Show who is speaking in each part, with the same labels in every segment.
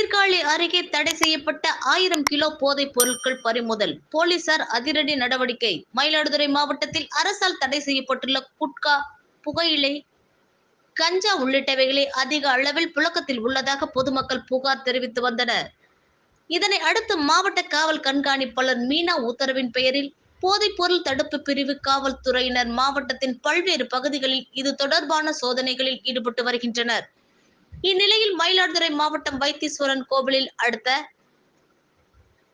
Speaker 1: சீர்காழி அருகே தடை செய்யப்பட்ட ஆயிரம் கிலோ போதைப் பொருட்கள் பறிமுதல். போலீசார் அதிரடி நடவடிக்கை. மயிலாடுதுறை மாவட்டத்தில் அரசால் தடை செய்யப்பட்டுள்ள குட்கா புகையிலை கஞ்சா உள்ளிட்டவைகளே அதிக அளவில் புழக்கத்தில் உள்ளதாக பொதுமக்கள் புகார் தெரிவித்து வந்தனர். இதனை அடுத்து மாவட்ட காவல் கண்காணிப்பாளர் மீனா உத்தரவின் பெயரில் போதைப் பொருள் தடுப்பு பிரிவு காவல்துறையினர் மாவட்டத்தின் பல்வேறு பகுதிகளில் இது தொடர்பான சோதனைகளில் ஈடுபட்டு வருகின்றனர். இந்நிலையில் மயிலாடுதுறை மாவட்டம் வைத்தீஸ்வரன் கோவிலில் அடுத்த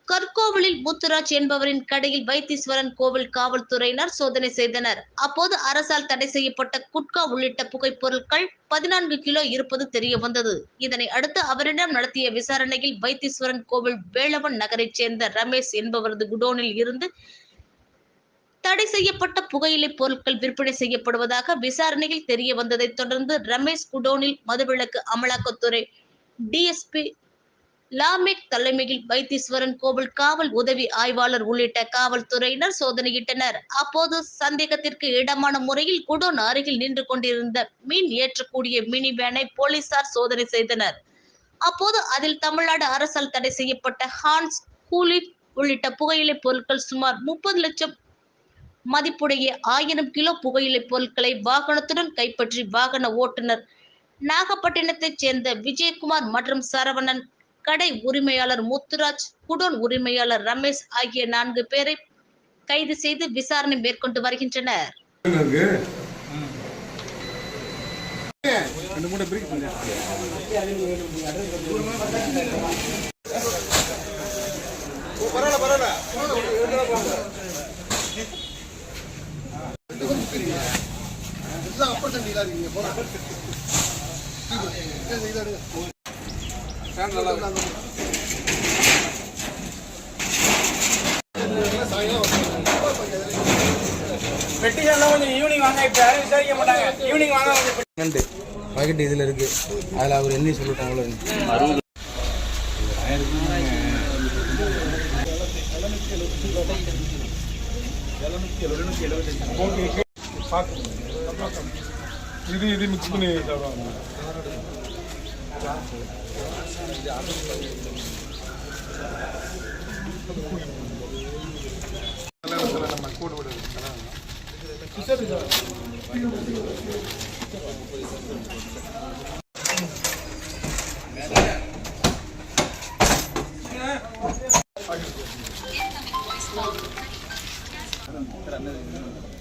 Speaker 1: கற்கோவிலில் முத்துராஜ் என்பவரின் கடையில் வைத்தீஸ்வரன் கோவில் காவல்துறையினர் சோதனை செய்தனர். அப்போது அரசால் தடை செய்யப்பட்ட குட்கா உள்ளிட்ட புகைப்பொருட்கள் பதினான்கு கிலோ இருப்பது தெரிய வந்தது இதனை அடுத்து அவரிடம் நடத்திய விசாரணையில் வைத்தீஸ்வரன் கோவில் வேளவன் நகரைச் சேர்ந்த ரமேஷ் என்பவரது குடோனில் இருந்து தடை செய்யப்பட்ட புகையிலை பொருட்கள் விற்பனை செய்யப்படுவதாக விசாரணையில் தெரிய வந்ததை தொடர்ந்து ரமேஷ் குடோனில் மதுவிலக்கு அமலாக்கத்துறை டிஎஸ்பி லாமேக் தலைமையில் வைத்தீஸ்வரன் கோவில் காவல் உதவி ஆய்வாளர் உள்ளிட்ட காவல்துறையினர் சோதனையிட்டனர். அப்போது சந்தேகத்திற்கு இடமான முறையில் குடோன் அருகில் நின்று கொண்டிருந்த மீன் ஏற்றக்கூடிய மினி வேனை போலீசார் சோதனை செய்தனர். அப்போது அதில் தமிழ்நாடு அரசால் தடை செய்யப்பட்ட ஹான்ஸ் கூலி உள்ளிட்ட புகையிலை பொருட்கள் சுமார் முப்பது லட்சம் மதிப்புடைய ஆயிரம் கிலோ புகையிலை பொருட்களை வாகனத்துடன் கைப்பற்றி வாகன ஓட்டுநர் நாகப்பட்டினத்தைச் சேர்ந்த விஜயகுமார் மற்றும் சரவணன் கடை உரிமையாளர் முத்துராஜ் குடோன் உரிமையாளர் ரமேஷ் ஆகிய நான்கு பேரை கைது செய்து விசாரணை மேற்கொண்டு வருகின்றனர்.
Speaker 2: பரவாயில்ல பரவாயில்ல இதுதான் அப்பர் தண்ணியில இருக்கீங்க போலாம் இது, இது எடுங்க.
Speaker 3: பெட்டிஷன்லாம் கொஞ்சம் ஈவினிங் வாங்க இப்போ யாரும் விசாரிக்க மாட்டாங்க ஈவினிங் வாங்க கொஞ்சம்
Speaker 4: நண்டு பாக்கெட் இதில் இருக்கு. அதில் அவர் என்ன சொல்லிட்டாங்களோ
Speaker 2: இது இது மிக்ஸ் ఇది ఇది ముచ్చుకునే Thank you.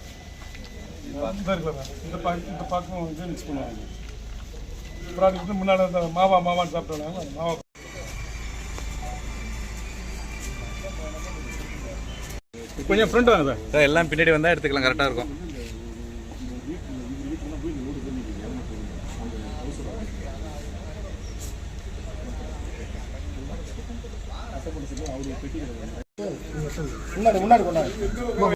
Speaker 2: இந்த இருக்குல்ல, இந்த இந்த பக்கம் இது மிக்ஸ் பண்ணுவாங்க. அப்புறம் அதுக்கு முன்னாடி அந்த மாவா மாவான்னு சாப்பிட்டோம் மாவா.
Speaker 3: கொஞ்சம் ஃப்ரெண்ட் வாங்க சார்.
Speaker 4: சார் எல்லாம் பின்னாடி வந்தால் எடுத்துக்கலாம் கரெக்டாக இருக்கும்.
Speaker 2: முன்னாடி முன்னாடி